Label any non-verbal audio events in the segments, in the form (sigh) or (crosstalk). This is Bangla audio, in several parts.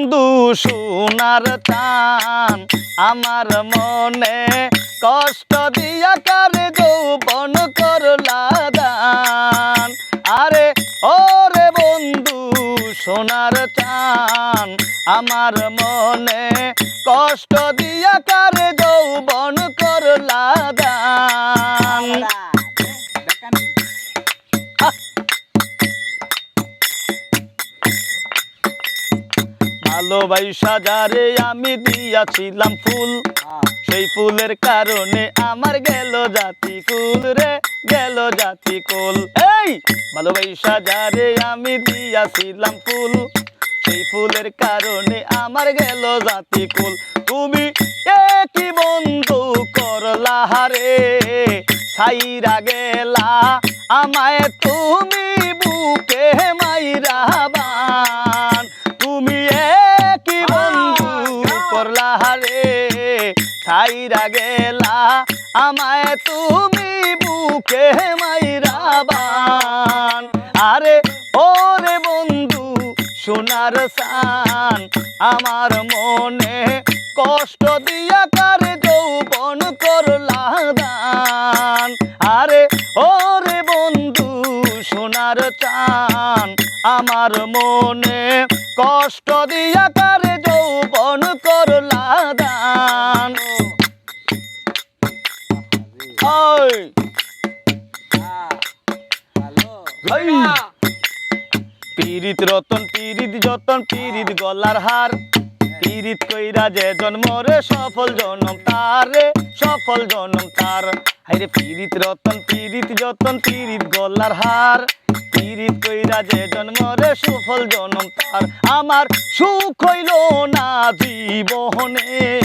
বন্ধু সোনার চান আমার মনে কষ্ট দিয়া কারে যৌবন করলা দান। আরে, ওরে বন্ধু সোনার চান আমার মনে কষ্ট দিয়া কারে যৌবন করলা ভালোবাসা যারে আমি দিয়াছিলাম ফুল। সেই ফুলের কারণে আমার গেল জাতি কুল রে গেল জাতি কুল এই ভালোবাসা যারে আমি দিয়াছিলাম ফুল। সেই ফুলের কারণে আমার গেল জাতি কুল তুমি একই বন্ধু করলা হারে ছাইরা গেলা। আমায় তুমি বুকে মাইরা ছাইরা গেলা, আমায় তুমি বুকে মাইরাবান আরে ওরে বন্ধু, সোনার সান, আমার মনে কষ্ট দিয়া কারে যৌবন করলা দান। আরে ওরে বন্ধু, সোনার চান, আমার মনে কষ্ট দিয়া কারে পিরিত রতন পিরিত যতন পিরিত গলার হার। পিরিত কইরা যে জন্মরে সফল জনম তারে সফল জনম তার। হাইরে পিরিত রতন পিরিত যতন পিরিত গলার হার। পিরিত কইরা যে জন্মরে সুফল জনম তার। আমার সুখ হইল না জীবনে।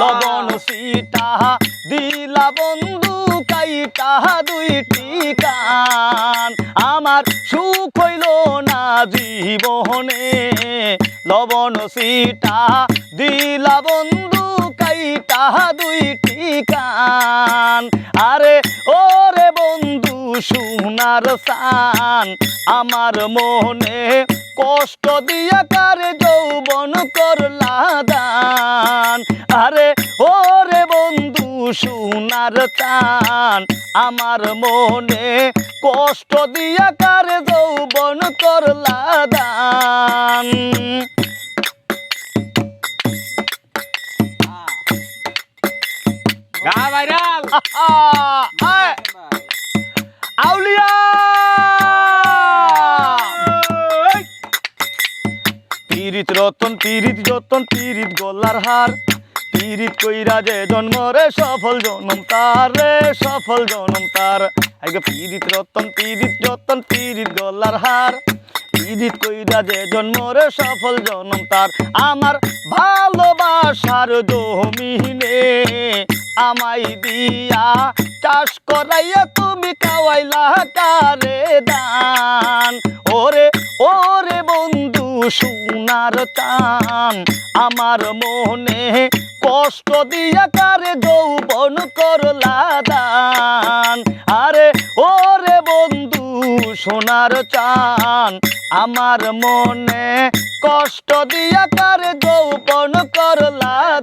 লবণ সিটা দিলা বন্ধু কাইটা দুইটি কান। আমার সুখ হইল না জীবনে। লবণ সিটা দিলা বন্ধু কাইটা দুইটি কান আরে, ওরে বন্ধু, সোনার সান। আমার মনে কষ্ট দিয়া কার যৌবন করলা দান। আরে, ওরে বন্ধু, সোনার চান আমার মনে কষ্ট দিয়া কার যৌবন করলা দান। (laughs) আউলিয়া পিরিত রতন পিরিত যতন পিরিত গলার হার। পিরিত কইরা যে জন্মরে সফল জনম তার রে সফল জনম তার। আগে পিরিত রতন পিরিত যতন পিরিত গলার হার। পিরিত কইরা যে জন্মরে সফল জনম তার। আমার ভালোবাসার জমিনে আমাই দিয়া চাষ করাইয়া তুমি কাওয়াইলা কারে দান? ওরে ওরে বন্ধু, সোনার টান আমার মনে কষ্ট দিয়া কারে যৌবন করলা দান? আরে, ওরে বন্ধু, সোনার চান। আমার মনে কষ্ট দিয়া কারে যৌবন করলা